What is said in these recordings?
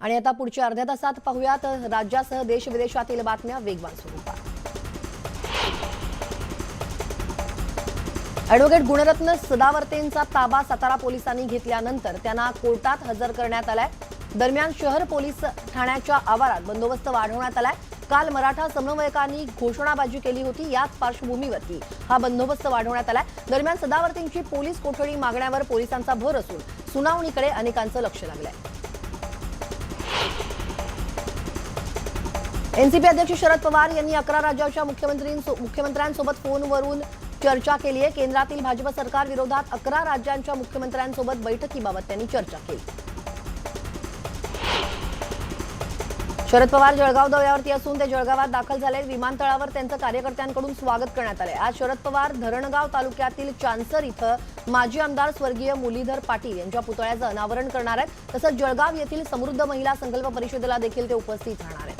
आणि आता पुढच्या अर्ध्या तासात पाहूयात राज्यासह देश विदेशातील बातम्या वेगवान स्वरूपात अॅडव्होकेट गुणरत्न सदावर्तेंचा ताबा सातारा पोलिसांनी घेतल्यानंतर त्यांना कोर्टात हजर करण्यात आलाय. दरम्यान शहर पोलीस ठाण्याच्या आवारात बंदोबस्त वाढवण्यात आलाय. काल मराठा समन्वयकांनी घोषणाबाजी केली होती याच पार्श्वभूमीवरती हा बंदोबस्त वाढवण्यात आलाय. दरम्यान सदावर्तींची पोलीस कोठडी मागण्यावर पोलिसांचा भर असून सुनावणीकडे अनेकांचं लक्ष लागलंय. एनसीपी अध्यक्ष शरद पवार यांनी अकरा राज्याच्या मुख्यमंत्रींसो- मुख्यमंत्र्यांसोबत फोनवरून चर्चा केली आहे. केंद्रातील भाजप सरकार विरोधात अकरा राज्यांच्या मुख्यमंत्र्यांसोबत बैठकीबाबत त्यांनी चर्चा केली. शरद पवार जळगाव दौऱ्यावरती असून ते जळगावात दाखल झाले. विमानतळावर त्यांचं कार्यकर्त्यांकडून स्वागत करण्यात आले आज शरद पवार धरणगाव तालुक्यातील चांसर इथं माजी आमदार स्वर्गीय मुलीधर पाटील यांच्या पुतळ्याचं अनावरण करणार आहेत. तसंच जळगाव येथील समृद्ध महिला संकल्प परिषदेला देखील ते उपस्थित राहणार आहेत.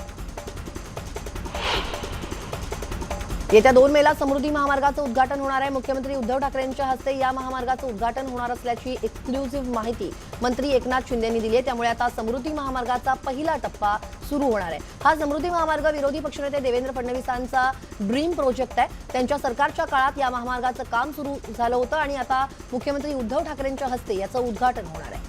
येत्या दोन मेला समृद्धी महामार्गाचं उद्घाटन होणार आहे. मुख्यमंत्री उद्धव ठाकरेंच्या हस्ते या महामार्गाचं उद्घाटन होणार असल्याची एक्सक्लुझिव्ह माहिती मंत्री एकनाथ शिंदे यांनी दिली आहे. त्यामुळे आता समृद्धी महामार्गाचा पहिला टप्पा सुरू होणार आहे. हा समृद्धी महामार्ग विरोधी पक्षनेते देवेंद्र फडणवीसांचा ड्रीम प्रोजेक्ट आहे. त्यांच्या सरकारच्या काळात या महामार्गाचं काम सुरू झालं होतं आणि आता मुख्यमंत्री उद्धव ठाकरेंच्या हस्ते याचं उद्घाटन होणार आहे.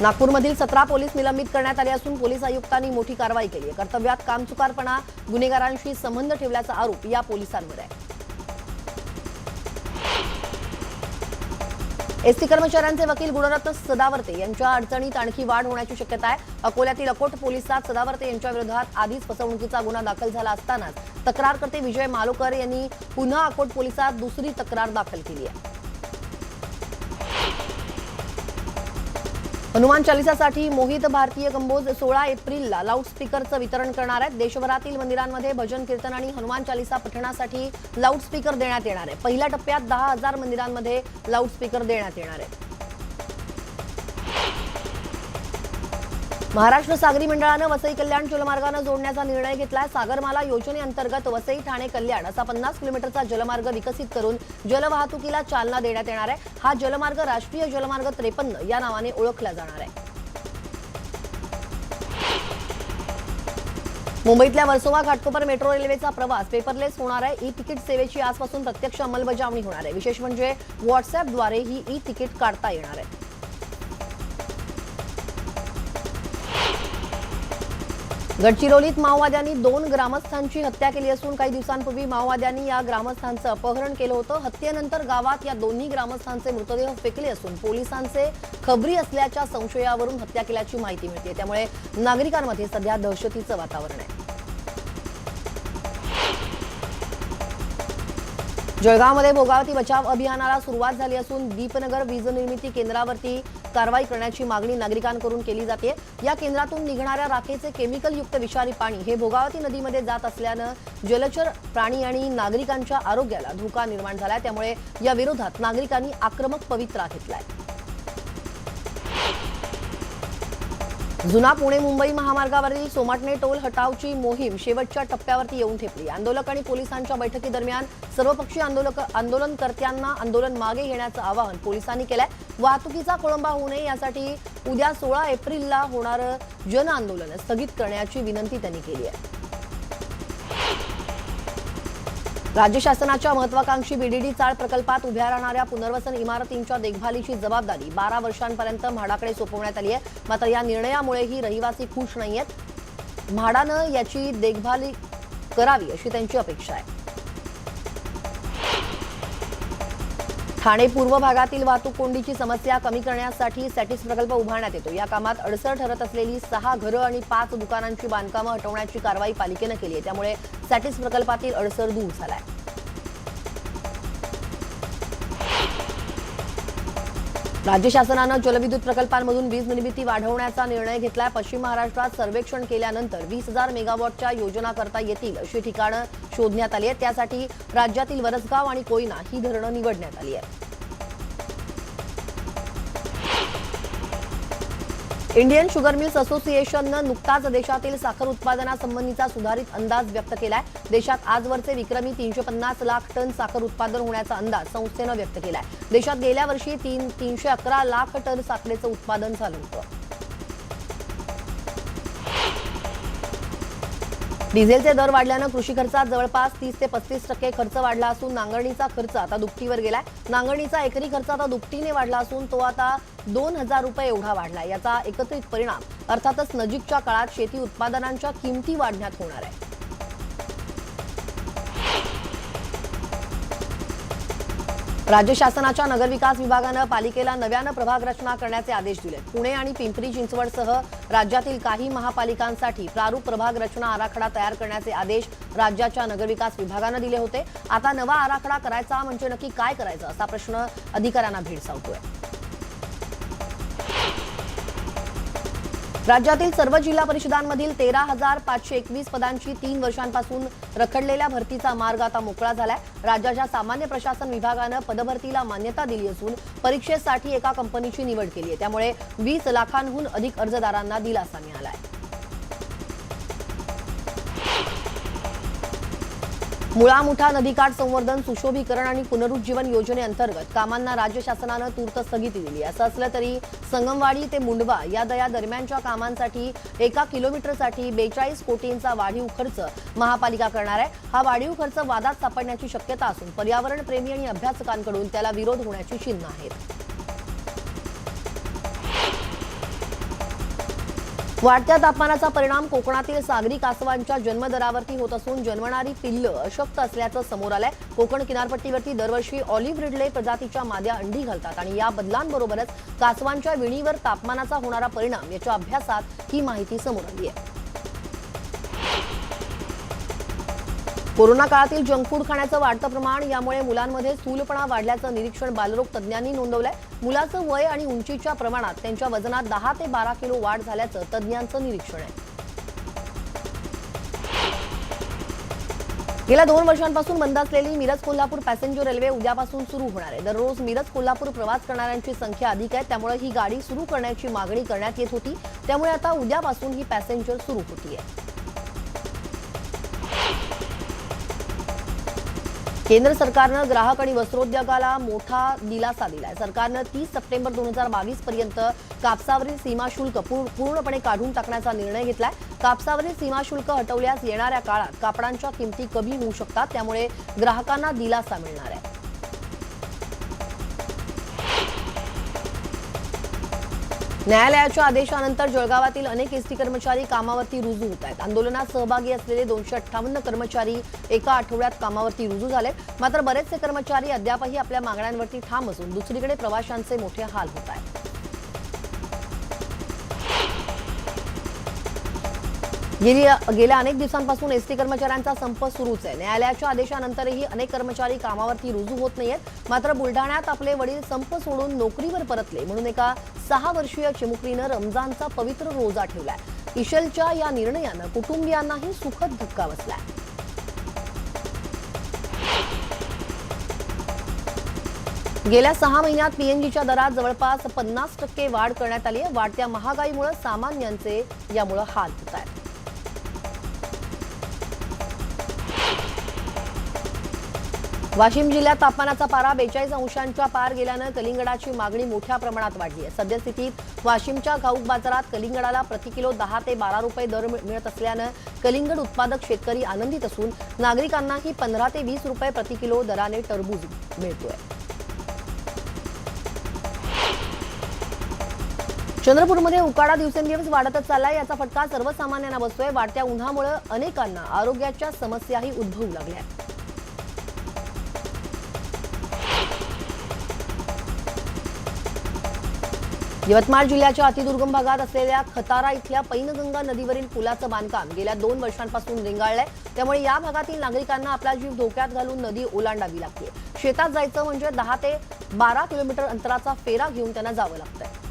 नागपूरमधील सतरा पोलीस निलंबित करण्यात आले असून पोलीस आयुक्तांनी मोठी कारवाई केली आहे. कर्तव्यात कामचुकारपणा गुन्हेगारांशी संबंध ठेवल्याचा आरोप या पोलिसांवर आहे. एसटी कर्मचाऱ्यांचे वकील गुणरत्न सदावर्ते यांच्या अडचणीत आणखी वाढ होण्याची शक्यता आहे. अकोल्यातील अकोट पोलिसात सदावर्ते यांच्या विरोधात आधीच फसवणुकीचा गुन्हा दाखल झाला असतानाच तक्रारकर्ते विजय मालोकर यांनी पुन्हा अकोट पोलिसात दुसरी तक्रार दाखल केली आहे. हनुमान चालिसासाठी मोहित भारतीय कंबोज सोळा एप्रिलला लाऊडस्पीकरचं वितरण करणार आहेत. देशभरातील मंदिरांमध्ये भजन कीर्तन आणि हनुमान चालिसा पठणासाठी लाऊडस्पीकर देण्यात येणार आहे. पहिल्या टप्प्यात दहा हजार मंदिरांमध्ये लाऊडस्पीकर देण्यात येणार आहे महाराष्ट्र सागरी मंडळानं वसई कल्याण जलमार्गानं जोडण्याचा निर्णय घेतलाय. सागरमाला योजनेअंतर्गत वसई ठाणे कल्याण असा पन्नास किलोमीटरचा जलमार्ग विकसित करून जलवाहतुकीला चालना देण्यात येणार आहे. हा जलमार्ग राष्ट्रीय जलमार्ग त्रेपन्न या नावाने ओळखला जाणार आहे. मुंबईतल्या वर्सोवा घाटकोपर मेट्रो रेल्वेचा प्रवास पेपरलेस होणार आहे. ई तिकीट सेवेची आजपासून प्रत्यक्ष अंमलबजावणी होणार आहे. विशेष म्हणजे व्हॉट्सअपद्वारे ही ई तिकीट काढता येणार आहे. गडचिरोलीत माओवाद्यांनी दोन ग्रामस्थांची हत्या केली असून काही दिवसांपूर्वी माओवाद्यांनी या ग्रामस्थांचं अपहरण केलं होतं. हत्येनंतर गावात या दोन्ही ग्रामस्थांचे मृतदेह फेकले असून पोलिसांचे खबरी असल्याच्या संशयावरून हत्या केल्याची माहिती मिळते. त्यामुळे नागरिकांमध्ये सध्या दहशतीचं वातावरण आहे. जळगावमध्ये भोगावती बचाव अभियानाला सुरुवात झाली असून दीपनगर वीज निर्मिती केंद्रावरती कारवाई करण्याची मागणी नागरिकांकडून केली जाते. या केंद्रातून निघणाऱ्या राखेचे केमिकल युक्त विषारी पाणी हे भोगावती नदीमध्ये जात असल्यानं जलचर प्राणी आणि नागरिकांच्या आरोग्याला धोका निर्माण झालाय. त्यामुळे या विरोधात नागरिकांनी आक्रमक पवित्रा घेतलाय. जुना पुणे मुंबई महामार्गावरील सोमाटणे टोल हटावची मोहीम शेवटच्या टप्प्यावरती येऊन ठेपली. आंदोलक आणि पोलिसांच्या बैठकीदरम्यान सर्वपक्षीय आंदोलक आंदोलनकर्त्यांना आंदोलन मागे घेण्याचं आवाहन पोलिसांनी केलंय. वाहतुकीचा खोळंबा होऊ नये यासाठी उद्या सोळा एप्रिलला होणारं जन आंदोलन स्थगित करण्याची विनंती त्यांनी केली आहे. राज्य शासनाच्या महत्वाकांक्षी बीडीडी चाळ प्रकल्पात उभ्या राहणाऱ्या पुनर्वसन इमारतींच्या देखभालीची जबाबदारी बारा वर्षांपर्यंत म्हाडाकडे सोपवण्यात आली आहे. मात्र या निर्णयामुळेही रहिवासी खुश आहेत म्हाडानं याची देखभाल करावी अशी त्यांची अपेक्षा आहे. ठाणे पूर्व भागातील वाहतूक कोंडीची समस्या कमी करण्यासाठी सॅटिस प्रकल्प उभारण्यात येतो. या कामात अडसर ठरत असलेली सहा घरं आणि पाच दुकानांची बांधकामं हटवण्याची कारवाई पालिकेनं केली आहे. त्यामुळे सॅटिस प्रकल्पातील अडसर दूर झालाय. राज्य शासनानं जलविद्युत प्रकल्पांमधून वीज निर्मिती वाढवण्याचा निर्णय घेतलाय. पश्चिम महाराष्ट्रात सर्वेक्षण केल्यानंतर वीस हजार मेगावॉटच्या योजना करता येतील अशी ठिकाणं शोधण्यात आली आहेत. त्यासाठी राज्यातील वरसगाव आणि कोयना ही धरणं निवडण्यात आली आहेत. इंडियन शुगर मिल्स असोसिएशननं नुकताच देशातील साखर उत्पादनासंबंधीचा सुधारित अंदाज व्यक्त केलाय. देशात आजवरचे विक्रमी तीनशे पन्नास लाख टन साखर उत्पादन होण्याचा अंदाज संस्थेनं व्यक्त केलाय. देशात गेल्या वर्षी तीन तीनशे अकरा लाख टन साखरेचं उत्पादन झालं होतं. डिझेलचे दर वाढल्यानं कृषी खर्चात जवळपास तीस ते पस्तीस टक्के खर्च वाढला असून नांगरणीचा खर्च आता दुपटीवर गेलाय. नांगरणीचा एकरी खर्च आता दुपटीने वाढला असून तो आता दोन हजार रुपये एवढा वाढला याचा एकत्रित परिणाम अर्थातच नजीकच्या काळात शेती उत्पादनांच्या किमती वाढण्यात होणार आहे. राज्य शासनाच्या नगरविकास विभागानं पालिकेला नव्यानं प्रभाग रचना करण्याचे आदेश दिले. पुणे आणि पिंपरी चिंचवडसह राज्यातील काही महापालिकांसाठी प्रारूप प्रभाग रचना आराखडा तयार करण्याचे आदेश राज्याच्या नगरविकास विभागानं दिले होते. आता नवा आराखडा करायचा म्हणजे नक्की काय करायचं? असा प्रश्न अधिकाऱ्यांना भेडसावतोय. राज्यातील सर्व जिल्हा परिषदांमधील तेरा हजार पाचशे एकवीस पदांची तीन वर्षांपासून रखडलेल्या भरतीचा मार्ग आता मोकळा झालाय. राज्याच्या सामान्य प्रशासन विभागानं पदभरतीला मान्यता दिली असून परीक्षेसाठी एका कंपनीची निवड केली आहे. त्यामुळे वीस लाखांहून अधिक अर्जदारांना दिलासा मिळाला आहे मुठा नदीकाठ संवर्धन सुशोभीकरण आणि पुनरुज्जीवन योजनेअंतर्गत कामांना राज्य शासनानं तूर्त स्थगिती दिली. असं असलं तरी संगमवाडी ते मुंडवा या दया दरम्यानच्या कामांसाठी एका किलोमीटरसाठी बेचाळीस कोटींचा वाढीव खर्च महापालिका करणार आहे. हा वाढीव खर्च वादात सापडण्याची शक्यता असून पर्यावरणप्रेमी आणि अभ्यासकांकडून त्याला विरोध होण्याची चिन्ह आहेत. वाढत्या तापमानाचा परिणाम कोकणातील सागरी कासवांच्या जन्मदरावरती होत असून जन्मणारी पिल्लं अशक्त असल्याचं समोर आलंय. कोकण किनारपट्टीवरती दरवर्षी ऑलिव्ह रिडले प्रजातीच्या माद्या अंडी घालतात आणि या बदलांबरोबरच कासवांच्या विणीवर तापमानाचा होणारा परिणाम याच्या अभ्यासात ही माहिती समोर आली आहे. कोरोना काळातील जंक फूड खाण्याचं वाढतं प्रमाण यामुळे मुलांमध्ये स्थूलपणा वाढल्याचं निरीक्षण बालरोग तज्ज्ञांनी नोंदवलंय. मुलाचं वय आणि उंचीच्या प्रमाणात त्यांच्या वजनात दहा ते बारा किलो वाढ झाल्याचं तज्ज्ञांचं निरीक्षण आहे. गेल्या दोन वर्षांपासून बंद असलेली मिरज कोल्हापूर पॅसेंजर रेल्वे उद्यापासून सुरू होणार आहे. दररोज मिरज कोल्हापूर प्रवास करणाऱ्यांची संख्या अधिक आहे. त्यामुळे ही गाडी सुरू करण्याची मागणी करण्यात येत होती. त्यामुळे आता उद्यापासून ही पॅसेंजर सुरू होतीये. केंद्र सरकारनं ग्राहक आणि वस्त्रोद्योगाला मोठा दिलासा दिलाय. सरकारनं तीस सप्टेंबर दोन हजार बावीस पर्यंत कापसावरील सीमाशुल्क पूर्णपणे काढून टाकण्याचा निर्णय घेतलाय. कापसावरील सीमाशुल्क हटवल्यास येणाऱ्या काळात कापडांच्या किमती कमी होऊ शकतात. त्यामुळे ग्राहकांना दिलासा मिळणार आहे. न्यायालयाच्या आदेशानंतर जळगावातील अनेक एसटी कर्मचारी कामावरती रुजू होत आहेत. आंदोलनात सहभागी असलेले दोनशे अठ्ठावन्न कर्मचारी एका आठवड्यात कामावरती रुजू झाले मात्र बरेचसे कर्मचारी अद्यापही आपल्या मागण्यांवरती ठाम असून दुसरीकडे प्रवाशांचे मोठे हाल होत आहेत. गेली गेल्या अनेक दिवसांपासून एसटी कर्मचाऱ्यांचा संप सुरूच आहे. न्यायालयाच्या आदेशानंतरही अनेक कर्मचारी कामावरती रुजू होत नाहीयेत. मात्र बुलढाण्यात आपले वडील संप सोडून नोकरीवर परतले. म्हणून एका सहा वर्षीय चिमुकलीनं रमजानचा पवित्र रोजा ठेवलाय. इशलच्या या निर्णयानं कुटुंबियांनाही सुखद धक्का बसलाय. गेल्या सहा महिन्यात पीएनजीच्या दरात जवळपास पन्नास टक्के वाढ करण्यात आली आहे वाढत्या महागाईमुळे सामान्यांचे यामुळे हाल होत आहेत. वाशिम जिल्ह्यात तापमानाचा पारा बेचाळीस अंशांच्या पार गेल्यानं कलिंगडाची मागणी मोठ्या प्रमाणात वाढली आहे. सद्यस्थितीत वाशिमच्या घाऊक बाजारात कलिंगडाला प्रति किलो दहा ते बारा रुपये दर मिळत असल्यानं कलिंगड उत्पादक शेतकरी आनंदित असून नागरिकांनाही पंधरा ते वीस रुपये प्रति किलो दराने टरबूज मिळतोय. चंद्रपूरमध्ये उकाडा दिवसेंदिवस वाढतच चाललाय. याचा फटका सर्वसामान्यांना बसतोय. वाढत्या उन्हामुळे अनेकांना आरोग्याच्या समस्याही उद्भवू लागल्या यवतमाळ जिल्ह्याच्या अतिदुर्गम भागात असलेल्या खतारा इथल्या पैनगंगा नदीवरील पुलाचं बांधकाम गेल्या दोन वर्षांपासून रेंगाळलंय. त्यामुळे या भागातील नागरिकांना आपला जीव धोक्यात घालून नदी ओलांडावी लागते. शेतात जायचं म्हणजे दहा ते बारा किलोमीटर अंतराचा फेरा घेऊन त्यांना जावं लागतंय.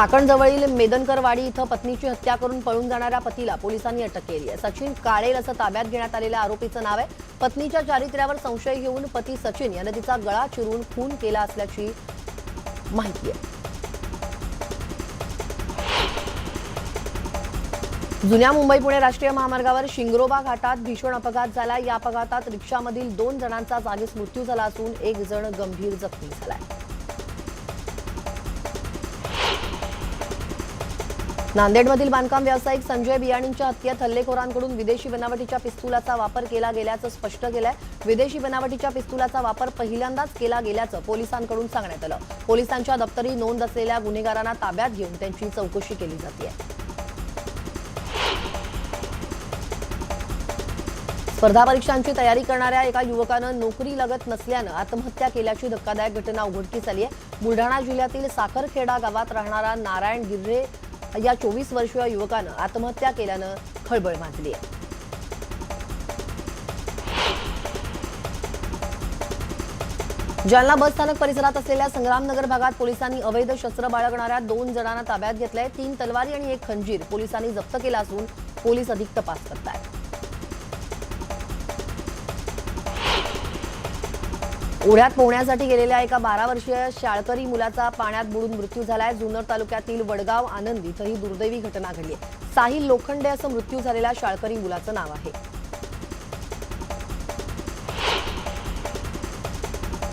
चाकणजवळील मेदनकरवाडी इथं पत्नीची हत्या करून पळून जाणाऱ्या पतीला पोलिसांनी अटक केली आहे. सचिन काळेल असं ताब्यात घेण्यात आलेल्या आरोपीचं नाव आहे. पत्नीच्या चारित्र्यावर संशय घेऊन पती सचिन यानं तिचा गळा चिरून खून केला असल्याची माहिती आहे. जुन्या मुंबई पुणे राष्ट्रीय महामार्गावर शिंगरोबा घाटात भीषण अपघात झाला. या अपघातात रिक्षामधील दोन जणांचा जागीच मृत्यू झाला असून एक जण गंभीर जखमी झालाय नांदेडमधील बांधकाम व्यावसायिक संजय बियाणींच्या हत्येत हल्लेखोरांकडून विदेशी बनावटीच्या पिस्तुलाचा वापर केला गेल्याचं स्पष्ट केलंय. विदेशी बनावटीच्या पिस्तुलाचा वापर पहिल्यांदाच केला गेल्याचं पोलिसांकडून सांगण्यात आलं. पोलिसांच्या दप्तरी नोंद असलेल्या गुन्हेगारांना ताब्यात घेऊन त्यांची चौकशी केली जाते. स्पर्धा परीक्षांची तयारी करणाऱ्या एका युवकानं नोकरी लगत नसल्यानं आत्महत्या केल्याची धक्कादायक घटना उघडकीस आली आहे बुलढाणा जिल्ह्यातील साखरखेडा गावात राहणारा नारायण गिर्रे या चोवीस वर्षीय युवकानं आत्महत्या केल्यानं खळबळ माजली आहे. जालना बस स्थानक परिसरात असलेल्या संग्रामनगर भागात पोलिसांनी अवैध शस्त्र बाळगणाऱ्या दोन जणांना ताब्यात घेतलंय. तीन तलवारी आणि एक खंजीर पोलिसांनी जप्त केला असून पोलीस अधिक तपास करतायत. ओढ्यात पोहण्यासाठी गेलेल्या एका बारा वर्षीय शाळकरी मुलाचा पाण्यात बुडून मृत्यू झालाय. जुन्नर तालुक्यातील वडगाव आनंद इथं ही दुर्दैवी घटना घडली आहे. साहिल लोखंडे असं मृत्यू झालेल्या शाळकरी मुलाचं नाव आहे.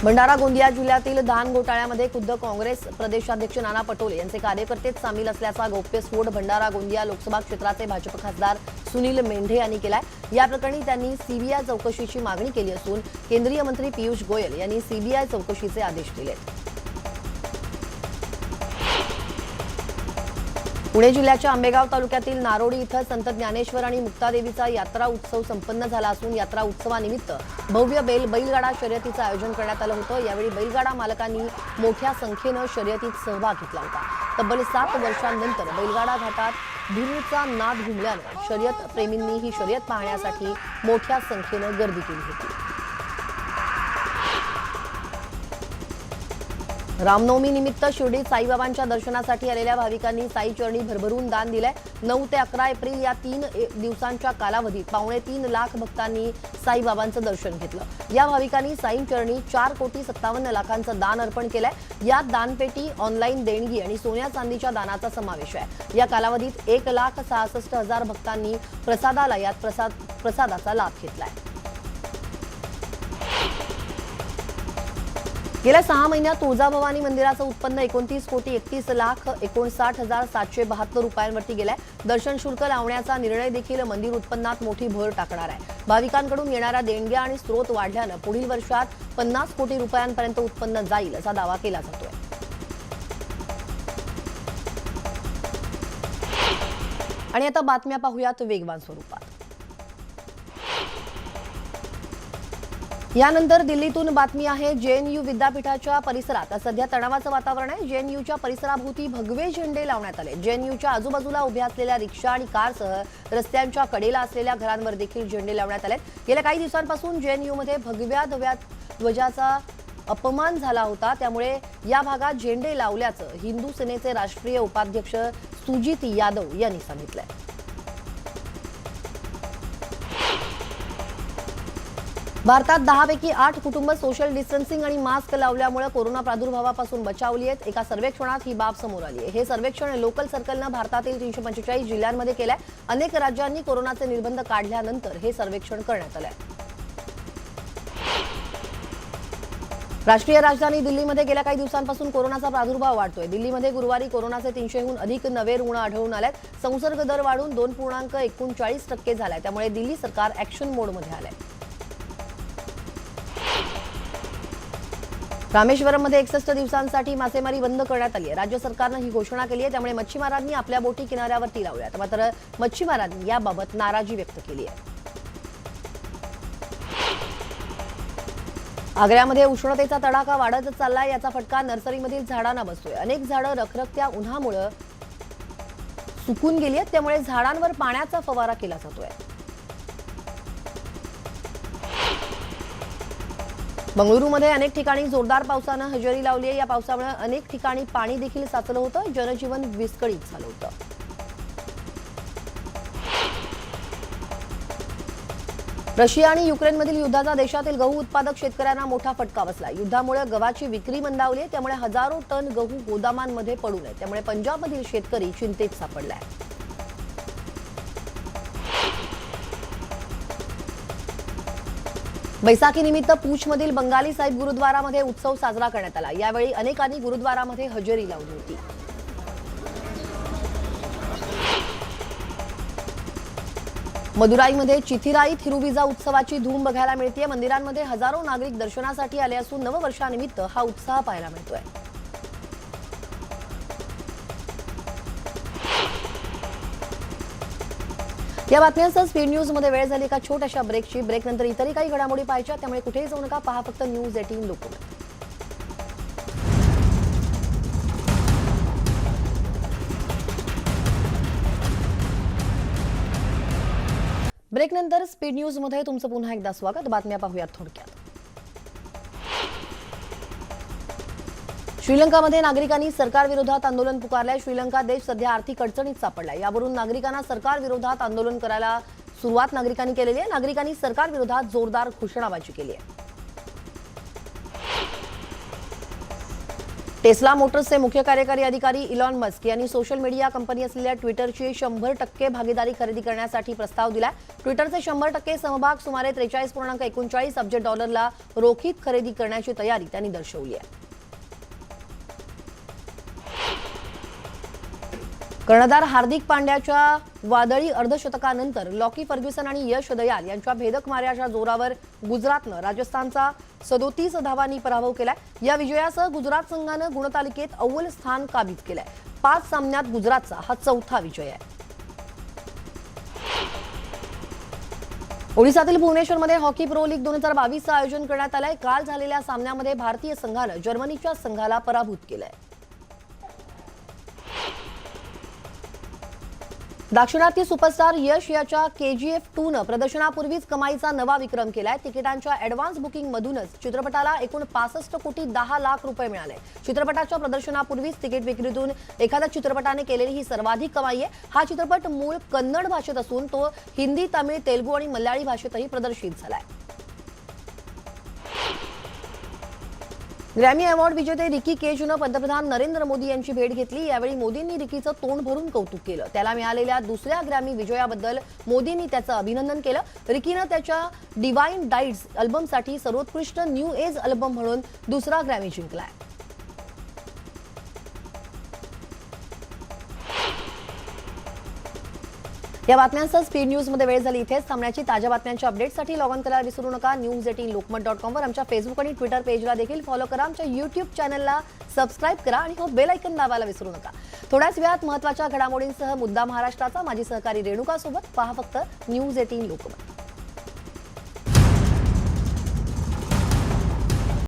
भंडारा गोंदिया जिल्ह्यातील धान घोटाळ्यामध्ये खुद्द काँग्रेस प्रदेशाध्यक्ष नाना पटोले यांचे कार्यकर्तेच सामील असल्याचा गौप्यस्फोट भंडारा गोंदिया लोकसभा क्षेत्राचे भाजप खासदार सुनील मेंढे यांनी केलाय. या प्रकरणी त्यांनी सीबीआय चौकशीची मागणी केली असून केंद्रीय मंत्री पियुष गोयल यांनी सीबीआय चौकशीचे आदेश दिले पुणे जिल्ह्याच्या आंबेगाव तालुक्यातील नारोडी इथं संत ज्ञानेश्वर आणि मुक्तादेवीचा यात्रा उत्सव संपन्न झाला असून यात्रा उत्सवानिमित्त भव्य बैल बैलगाडा शर्यतीचं आयोजन करण्यात आलं होतं. यावेळी बैलगाडा मालकांनी मोठ्या संख्येनं शर्यतीत सहभाग घेतला होता. तब्बल सात वर्षांनंतर बैलगाडा घाटात भिरूचा नाद घुमल्यानं शर्यत प्रेमींनी ही शर्यत पाहण्यासाठी मोठ्या संख्येनं गर्दी केली होती. रामनवमी निमित्त शिर्डीत साईबाबांच्या दर्शनासाठी आलेल्या भाविकांनी साई चरणी भरभरून दान दिलंय. नऊ ते अकरा एप्रिल या तीन ए- दिवसांच्या कालावधीत पावणे तीन लाख भक्तांनी साईबाबांचं दर्शन घेतलं. या भाविकांनी साई चरणी चार कोटी सत्तावन्न लाखांचं दान अर्पण केलंय. यात दानपेटी ऑनलाईन देणगी आणि सोन्या चांदीच्या दानाचा समावेश आहे. या कालावधीत एक लाख सहासष्ट हजार भक्तांनी प्रसादालयात प्रसाद प्रसादाचा लाभ घेतलाय. गेल्या सहा महिन्यात तुळजाभवानी मंदिराचं उत्पन्न एकोणतीस कोटी एकतीस लाख एकोणसाठ हजार सातशे बहात्तर रुपयांवरती गेलाय. दर्शन शुल्क लावण्याचा निर्णय देखील मंदिर उत्पन्नात मोठी भर टाकणार आहे. भाविकांकडून येणाऱ्या देणग्या आणि स्रोत वाढल्यानं पुढील वर्षात पन्नास कोटी रुपयांपर्यंत उत्पन्न जाईल असा दावा केला जातोय. आणि आता बातम्या पाहूयात वेगवान स्वरूपात. यानंतर दिल्लीतून बातमी आहे जेएनयू विद्यापीठाच्या परिसरात सध्या तणावाचं वातावरण आहे जेएनयूच्या परिसराभोवती भगवे झेंडे लावण्यात आले. जेएनयूच्या आजूबाजूला उभ्या असलेल्या रिक्षा आणि कारसह रस्त्यांच्या कडेला असलेल्या घरांवर देखील झेंडे लावण्यात आले गेल्या काही दिवसांपासून जेएनयूमध्ये भगव्या धव्या ध्वजाचा अपमान झाला होता. त्यामुळे या भागात झेंडे लावल्याचं हिंदू सेनेचे राष्ट्रीय उपाध्यक्ष सुजित यादव यांनी सांगितलंय. भारतात दहापैकी आठ कुटुंब सोशल डिस्टन्सिंग आणि मास्क लावल्यामुळे कोरोना प्रादुर्भावापासून बचावली आहेत. एका सर्वेक्षणात ही बाब समोर आली आहे. हे सर्वेक्षण लोकल सर्कलनं भारतातील तीनशे पंचेचाळीस जिल्ह्यांमध्ये केलंय. अनेक राज्यांनी कोरोनाचे निर्बंध काढल्यानंतर हे सर्वेक्षण करण्यात आलंय. राष्ट्रीय राजधानी दिल्लीमध्ये गेल्या काही दिवसांपासून कोरोनाचा प्रादुर्भाव वाढतोय. दिल्लीमध्ये गुरुवारी कोरोनाचे तीनशेहून अधिक नवे रुग्ण आढळून आलेत. संसर्ग दर वाढून दोन पूर्णांक एकोणचाळीस टक्के झालाय. त्यामुळे दिल्ली सरकार ऍक्शन मोडमध्ये आलंय. रामेश्वरममध्ये एकसष्ट दिवसांसाठी मासेमारी बंद करण्यात आली आहे. राज्य सरकारनं ही घोषणा केली आहे. त्यामुळे मच्छीमारांनी आपल्या बोटी किनाऱ्यावरती लावल्यात. मात्र मच्छीमारांनी याबाबत नाराजी व्यक्त केली आहे. आग्र्यामध्ये उष्णतेचा तडाखा वाढतच चाललाय. याचा फटका नर्सरीमधील झाडांना बसतोय. अनेक झाडं रखरखत्या उन्हामुळं सुकून गेली आहेत. त्यामुळे झाडांवर पाण्याचा फवारा केला जातोय. बंगळुरूमध्ये अनेक ठिकाणी जोरदार पावसानं हजेरी लावली आहे. या पावसामुळे अनेक ठिकाणी पाणी देखील साचलं होतं. जनजीवन विस्कळीत झालं होतं. रशिया आणि युक्रेनमधील युद्धाचा देशातील गहू उत्पादक शेतकऱ्यांना मोठा फटका बसला. युद्धामुळे गव्हाची विक्री मंदावली आहे. त्यामुळे हजारो टन गहू गोदामांमध्ये पडू नये. त्यामुळे पंजाबमधील शेतकरी चिंतेत सापडलाय. बैसाखीनिमित्त पूछमधील बंगाली साहिब गुरुद्वारामध्ये उत्सव साजरा करण्यात आला. यावेळी अनेकांनी गुरुद्वारामध्ये हजेरी लावली होती. मदुराईमध्ये चिथिराई थिरुविजा उत्सवाची धूम बघायला मिळते मंदिरांमध्ये हजारो नागरिक दर्शनासाठी आले असून नववर्षानिमित्त हा उत्साह पाहायला मिळतोय. या बातम्यांसह स्पीड न्यूजमध्ये वेळ झाली का छोट्याशा ब्रेकची. ब्रेक नंतर इतरही काही घडामोडी पाहायच्या त्यामुळे कुठेही जाऊ नका. पहा फक्त न्यूज एटीन लोकमत. ब्रेक नंतर स्पीड न्यूजमध्ये तुमचं पुन्हा एकदा स्वागत. बातम्या पाहूयात थोडक्यात. श्रीलंकामध्ये नागरिकांनी सरकार विरोधात आंदोलन पुकारलंय. श्रीलंका देश सध्या आर्थिक अडचणीत सापडलाय. यावरून नागरिकांना सरकारविरोधात आंदोलन करायला सुरुवात नागरिकांनी केलेली आहे. नागरिकांनी सरकारविरोधात जोरदार घोषणाबाजी केली आहे. टेस्ला मोटर्सचे मुख्य कार्यकारी अधिकारी इलॉन मस्क यांनी सोशल मीडिया कंपनी असलेल्या ट्विटरची शंभर टक्के भागीदारी खरेदी करण्यासाठी प्रस्ताव दिलाय. ट्विटरचे शंभर टक्के समभाग सुमारे त्रेचाळीस पूर्णांक एकोणचाळीस अब्ज डॉलरला रोखीत खरेदी करण्याची तयारी त्यांनी दर्शवली आहे. कर्णधार हार्दिक पांड्याच्या वादळी अर्धशतकानंतर लॉकी फर्ग्युसन आणि यश दयाल यांच्या भेदक माऱ्याच्या जोरावर गुजरातनं राजस्थानचा सदोतीस धावांनी पराभव केलाय. या विजयासह गुजरात संघानं गुणतालिकेत अव्वल स्थान काबीज केलंय. पाच सामन्यात गुजरातचा हा चौथा विजय आहे. ओडिसातील भुवनेश्वरमध्ये हॉकी प्रो लीग दोन हजार बावीसचं आयोजन करण्यात आलंय. काल झालेल्या सामन्यामध्ये भारतीय संघानं जर्मनीच्या संघाला पराभूत केलंय. दाक्षिणार्थी सुपरस्टार यश याच्या केजीएफ टू टूनं प्रदर्शनापूर्वीच कमाईचा नवा विक्रम केलाय. तिकिटांच्या ऍडव्हान्स बुकिंग मधूनच चित्रपटाला एकूण पासष्ट कोटी दहा लाख रुपये मिळाले. चित्रपटाच्या प्रदर्शनापूर्वीच तिकीट विक्रीतून एखाद्या चित्रपटाने केलेली ही सर्वाधिक कमाई आहे. हा चित्रपट मूळ कन्नड भाषेत असून तो हिंदी तमिळ तेलगू आणि मल्याळी भाषेतही प्रदर्शित झालाय. ग्रॅमी अवॉर्ड विजेते रिकी केजनं पंतप्रधान नरेंद्र मोदी यांची भेट घेतली. यावेळी मोदींनी रिकीचं तोंड भरून कौतुक केलं. त्याला मिळालेल्या दुसऱ्या ग्रॅमी विजयाबद्दल मोदींनी त्याचं अभिनंदन केलं. रिकीनं त्याच्या डिवाईन डाईट्स अल्बमसाठी सर्वोत्कृष्ट न्यू एज अल्बम म्हणून दुसरा ग्रॅमी जिंकलाय. या बातम्यांसह स्पीड न्यूजमध्ये वेळ झाली इथेच. थांबण्याची ताज्या बातम्यांच्या अपडेटसाठी लॉग ऑन करायला विसरू नका. न्यूज एटीन लोकमत डॉट कॉमवर आमच्या फेसबुक आणि ट्विटर पेजला देखील फॉलो करा. आमच्या युट्यूब चॅनलला सबस्क्राईब करा आणि हो बेल ऐकन दाबायला विसरू नका. थोड्याच वेळात महत्त्वाच्या घडामोडींसह मुद्दा महाराष्ट्राचा. माझी सहकारी रेणुकासोबत पहा फक्त न्यूज एटीन लोकमत.